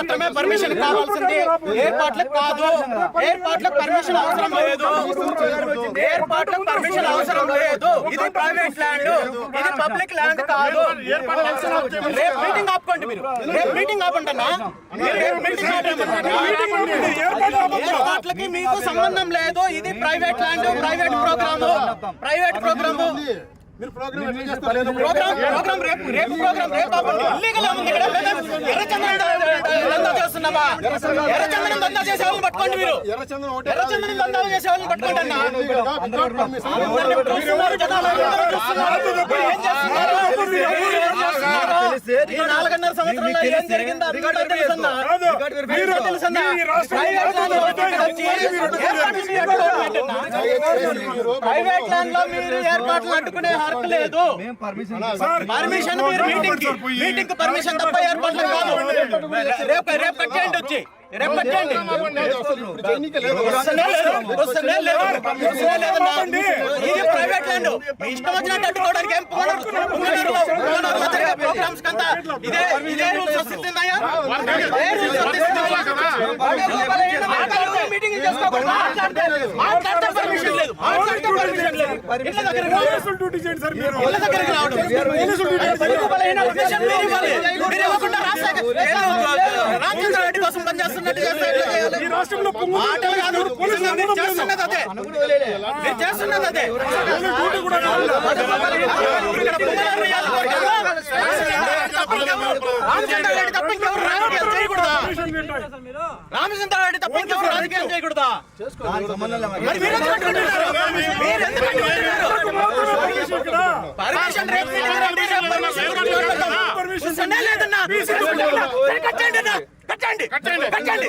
మాత్రమే పర్మిషన్ కావాల్సింది. ఏర్పాట్లకు కాదు. ఏర్పాట్లకు పర్మిషన్ అవసరం లేదు. ఏర్పాట్లకు పర్మిషన్ అవసరం లేదు. ఇది ప్రైవేట్ ల్యాండ్ ఇది పబ్లిక్ ల్యాండ్ కాదు. రేపు మీటింగ్ ఆపుకోండి మీరు. రేపు మీటింగ్ ఆపండి అన్న. మీరు రేపు మీటింగ్ ఏర్పాట్లకి మీకు సంబంధం లేదు. ఇది private land private programme private programme programme programme programme రేపు రేపు ప్రోగ్రామ్ రేపు ఇల్లీగల్ ఉంది ఇక్కడ. దందా చేస్తున్నావా ఎర్రచందనం దందా చేసే వాళ్ళని పట్టుకోండి మీరు ఎర్రచందనం దందా చేసే వాళ్ళని పట్టుకోండి అన్న నాలుగున్నర ఏం జరిగిందో తెలుసన్నా? తెలుసన్నా? ప్రైవేట్ ల్యాండ్లో మీరు ఏర్పాట్లు అడ్డుకునే హక్కు లేదు పర్మిషన్ మీరు మీటింగ్కి మీటింగ్కి పర్మిషన్ తప్ప ఏర్పాట్లు కాదు రేపు రేపు కట్ చేయండి వచ్చి రేపు కట్ చేయండి వస్తనే లేదు వస్తనే లేదు వస్తనే లేదన్నా ఇది ప్రైవేట్ ల్యాండ్ మీ ఇష్టం వచ్చినట్టు అడ్డుకోవడానికి ఏం ప్రోగ్రామ్స్ కంతా ఇదే ఇదే రూల్స్ వస్తుందయ్యా మీటింగ్ మాట్లాడితే మాట్లాడితే పర్మిషన్ లేదు మాట్లాడితే పర్మిషన్ లేదు ఇళ్ళ దగ్గరికి రావడం ఇళ్ళ దగ్గరికి మీరు ఇవ్వాలి. మీరు ఇవ్వకుండా కోసం పనిచేస్తున్నట్టు చేస్తే ఎట్లా చేయాలి? మాటలు కాదు. మీరు చేస్తున్నది అదే మీరు చేస్తున్నది అదే బడుగు బలహీన ఇక్కడ పుంగనూరు నియోజకవర్గంలో రామచంద్ర రెడ్డి తప్ప ఇంకెవరు రాజకీయాలు చేయకూడదా రామచంద్ర రెడ్డి తప్ప ఇంకెవరు రాజకీయాలు? పర్మిషన్ రేపు పర్మిషన్ లేదన్నా. కట్టండి. కట్టండి. కట్టండి.